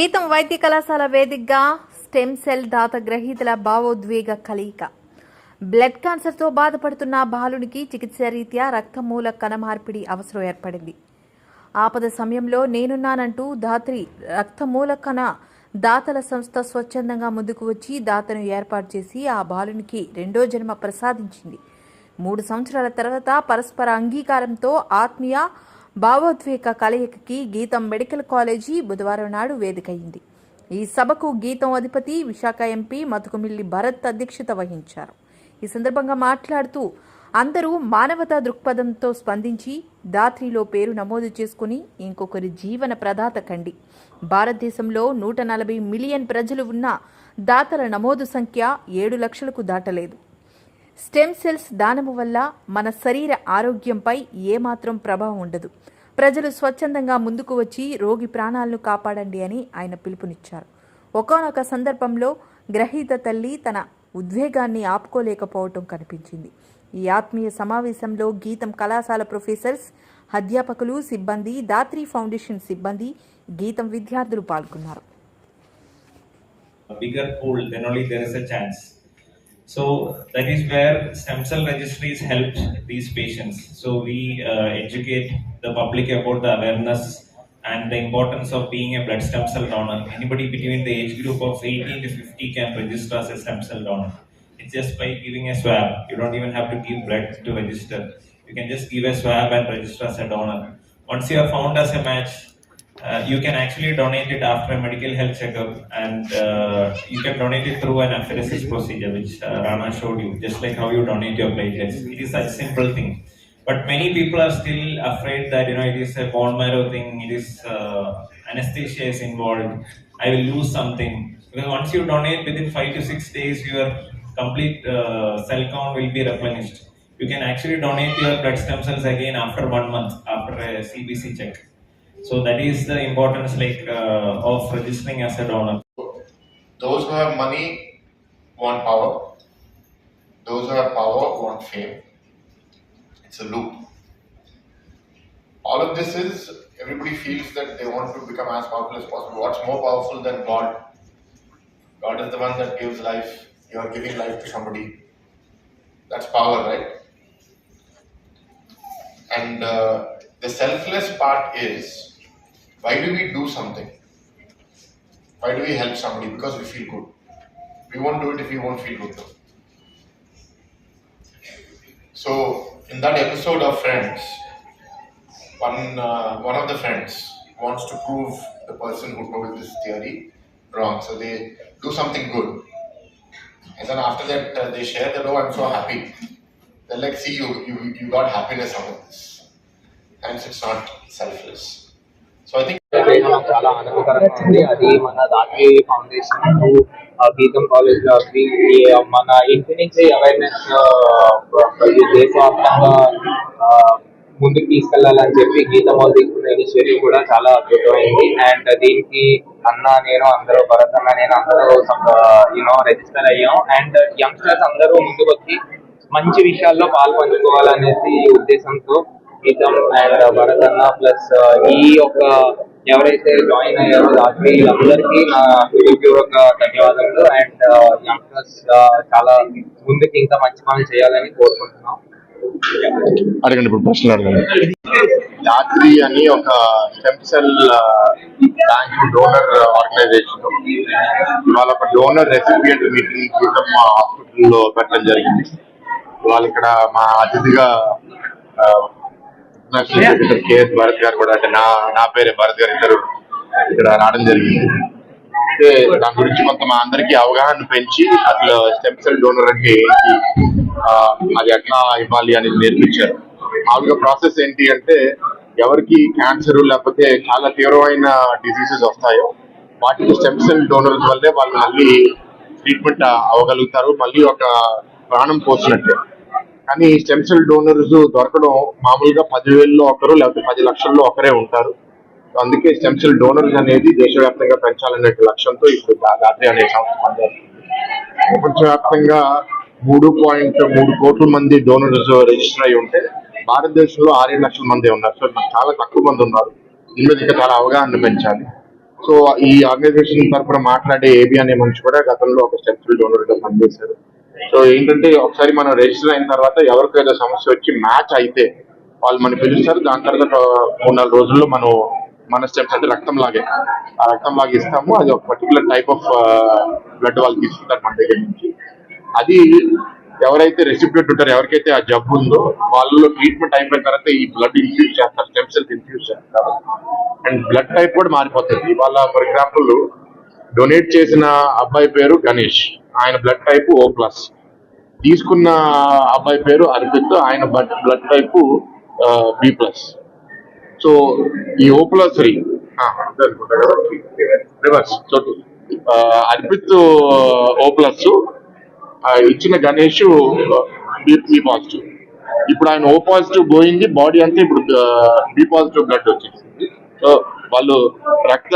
గీతం వైద్య కళాశాల వేదికగా స్టెమ్ సెల్ దాత గ్రహీతల భావోద్వేగ కలయిక. బ్లడ్ క్యాన్సర్తో బాధపడుతున్న బాలునికి చికిత్స రీత్యా రక్తమూల కణ మార్పిడి అవసరం ఏర్పడింది. ఆపద సమయంలో నేనున్నానంటూ దాత్రి రక్తమూల కణ దాతల సంస్థ స్వచ్ఛందంగా ముందుకు వచ్చి దాతను ఏర్పాటు చేసి ఆ బాలునికి రెండో జన్మ ప్రసాదించింది. మూడు సంవత్సరాల తర్వాత పరస్పర అంగీకారంతో ఆత్మీయ భావోద్వేగ కలయికకి గీతం మెడికల్ కాలేజీ బుధవారం నాడు వేదికయింది ఈ సభకు గీతం అధిపతి విశాఖ ఎంపీ మతుకుమిల్లి భరత్ అధ్యక్షత వహించారు. ఈ సందర్భంగా మాట్లాడుతూ అందరూ మానవతా దృక్పథంతో స్పందించి దాత్రిలో పేరు నమోదు చేసుకుని ఇంకొకరి జీవన ప్రదాత కండి. భారతదేశంలో నూట నలభై మిలియన్ ప్రజలు ఉన్న దాతల నమోదు సంఖ్య ఏడు లక్షలకు దాటలేదు. స్టెమ్ సెల్స్ దానము వల్ల మన శరీర ఆరోగ్యంపై ఏమాత్రం ప్రభావం ఉండదు. ప్రజలు స్వచ్ఛందంగా ముందుకు వచ్చి రోగి ప్రాణాలను కాపాడండి అని ఆయన పిలుపునిచ్చారు ఒకనొక సందర్భంలో గ్రహీత తల్లి తన ఉద్వేగాన్ని ఆపుకోలేకపోవటం కనిపించింది ఈ ఆత్మీయ సమావేశంలో గీతం కళాశాల ప్రొఫెసర్స్ అధ్యాపకులు సిబ్బంది దాత్రి ఫౌండేషన్ సిబ్బంది గీతం విద్యార్థులు పాల్గొన్నారు bigger pool, then only there is a chance. So that is where stem cell registries help these patients. So we uh, educate the public about the awareness and the importance of being a blood stem cell donor. Anybody between the age group of 18 to 50 can register as a stem cell donor. It's just by giving a swab. You don't even have to give blood to register. You can just give a swab and register as a donor. Once you are found as a match, uh, you can actually donate it after a medical health checkup and uh, you can donate it through an apheresis procedure which uh, Rana showed you, just like how you donate your platelets. It is such a simple thing. But many people are still afraid that you know it is a bone marrow thing, it is uh, anesthesia is involved, I will lose something. Because once you donate within five to six days, your complete uh, cell count will be replenished. You can actually donate your blood stem cells again after one month after a CBC check. So that is the importance like uh, of registering as a donor. Those who have money want power. Those who have power want fame. It's a loop. All of this is everybody feels that they want to become as powerful as possible. What's more powerful than God? God is the one that gives life. You are giving life to somebody. That's power, right? And uh, the selfless part is why do we do something? Why do we help somebody? Because we feel good. We won't do it if we won't feel good though. So in that episode of Friends, one uh, one of the friends wants to prove the person who told this theory wrong. So they do something good, and then after that uh, they share that oh I'm so happy. They're like see you you you got happiness out of this, hence it's not selfless. So I think. చాలా ఆనందకరంగా ఉంది. అది మన దాటి foundation గీతం కాలేజ్లో మన ఇంటి నుంచి అవేర్నెస్ దేశవ్యాప్తంగా ముందుకు తీసుకెళ్ళాలని చెప్పి గీతం వాళ్ళు తీసుకున్న ఇనిషియేటివ్ కూడా చాలా అద్భుతమైంది. అండ్ దీనికి అన్న నేను అందరూ భరత్ అన్న నేను అందరూ యూనో రిజిస్టర్ అయ్యాం. అండ్ యంగ్స్టర్స్ అందరూ ముందుకు వచ్చి మంచి విషయాల్లో పాల్పంచుకోవాలనేసి ఉద్దేశంతో గీతం అండ్ భరత్ అన్న ప్లస్ ఈ యొక్క ఎవరైతే జాయిన్ అయ్యారో రాత్రి వీళ్ళందరికీ నా హృదయపూర్వక ధన్యవాదాలు అండ్ యంగ్స్టర్స్ చాలా ముందుకు ఇంకా మంచి పనులు చేయాలని కోరుకుంటున్నాం. అడగండి ఇప్పుడు ప్రశ్నలు అడగండి. యాత్రి అని ఒక stem cell bank donor organisation వాళ్ళ ఒక డోనర్ రెసిపియంట్ మీటింగ్ గీతం మా హాస్పిటల్లో పెట్టడం జరిగింది. వాళ్ళు ఇక్కడ మా అతిథిగా సెక్రటరీ కేఎస్ భారత్ గారు కూడా అంటే నా నా పేరే భారత్ గారు ఇద్దరు ఇక్కడ రావడం జరిగింది. అయితే దాని గురించి కొంత మా అందరికి అవగాహన పెంచి అసలు స్టెమ్ సెల్ డోనర్ అంటే ఏంటి అది ఎట్లా ఇవ్వాలి అనేది నేర్పించారు. మామూలుగా ప్రాసెస్ ఏంటి అంటే ఎవరికి క్యాన్సర్ లేకపోతే చాలా తీవ్రమైన డిసీజెస్ వస్తాయో వాటికి స్టెమ్ సెల్ డోనర్స్ వల్లే వాళ్ళు మళ్ళీ ట్రీట్మెంట్ అవ్వగలుగుతారు మళ్ళీ ఒక ప్రాణం పోసినట్టే. కానీ స్టెమ్ సెల్ డోనర్స్ దొరకడం మామూలుగా పదివేల్లో ఒకరు లేకపోతే పది లక్షల్లో ఒకరే ఉంటారు. సో అందుకే స్టెమ్ సెల్ డోనర్స్ అనేది దేశవ్యాప్తంగా పెంచాలనే లక్ష్యంతో ఇప్పుడు దాదాపు అనే సంస్థ ప్రపంచవ్యాప్తంగా మూడు పాయింట్ మూడు కోట్ల మంది డోనర్స్ రిజిస్టర్ అయి ఉంటే భారతదేశంలో ఆరేడు లక్షల మంది ఉన్నారు. సో చాలా తక్కువ మంది ఉన్నారు. దీని మీద ఇంకా చాలా అవగాహన పెంచాలి. సో ఈ ఆర్గనైజేషన్ తరఫున మాట్లాడే ఏబి అనే మనిషి కూడా గతంలో ఒక స్టెమ్ సెల్ డోనర్గా పనిచేశారు. సో ఏంటంటే ఒకసారి మనం రిజిస్టర్ అయిన తర్వాత ఎవరికైతే సమస్య వచ్చి మ్యాచ్ అయితే వాళ్ళు మనం పిలుస్తారు. దాని తర్వాత మూడు నాలుగు రోజుల్లో మనం మన స్టెప్స్ అంటే రక్తం లాగే ఆ రక్తం లాగే ఇస్తాము. అది ఒక పర్టికులర్ టైప్ ఆఫ్ బ్లడ్ వాళ్ళు తీసుకుంటారు మన దగ్గర నుంచి. అది ఎవరైతే రెసిపియంట్ ఉంటారో ఎవరికైతే ఆ జబ్బు ఉందో వాళ్ళలో ట్రీట్మెంట్ అయిపోయిన తర్వాత ఈ బ్లడ్ ఇన్ఫ్యూజ్ చేస్తారు స్టెమ్ సెల్స్ ఇన్ఫ్యూజ్ చేస్తారు. అండ్ బ్లడ్ టైప్ కూడా మారిపోతుంది. ఇవాళ ఫర్ ఎగ్జాంపుల్ డొనేట్ చేసిన అబ్బాయి పేరు గణేష్. ఆయన బ్లడ్ టైప్ ఓ ప్లస్ తీసుకున్న అబ్బాయి పేరు అర్పిత్ ఆయన blood type B plus so ఈ O plus three reverse so Arpit O plus ఇచ్చిన గణేష్ బి పాజిటివ్ ఇప్పుడు ఆయన ఓ పాజిటివ్ పోయింది బాడీ అంతా ఇప్పుడు బి పాజిటివ్ బ్లడ్ వచ్చింది. సో వాళ్ళు రక్త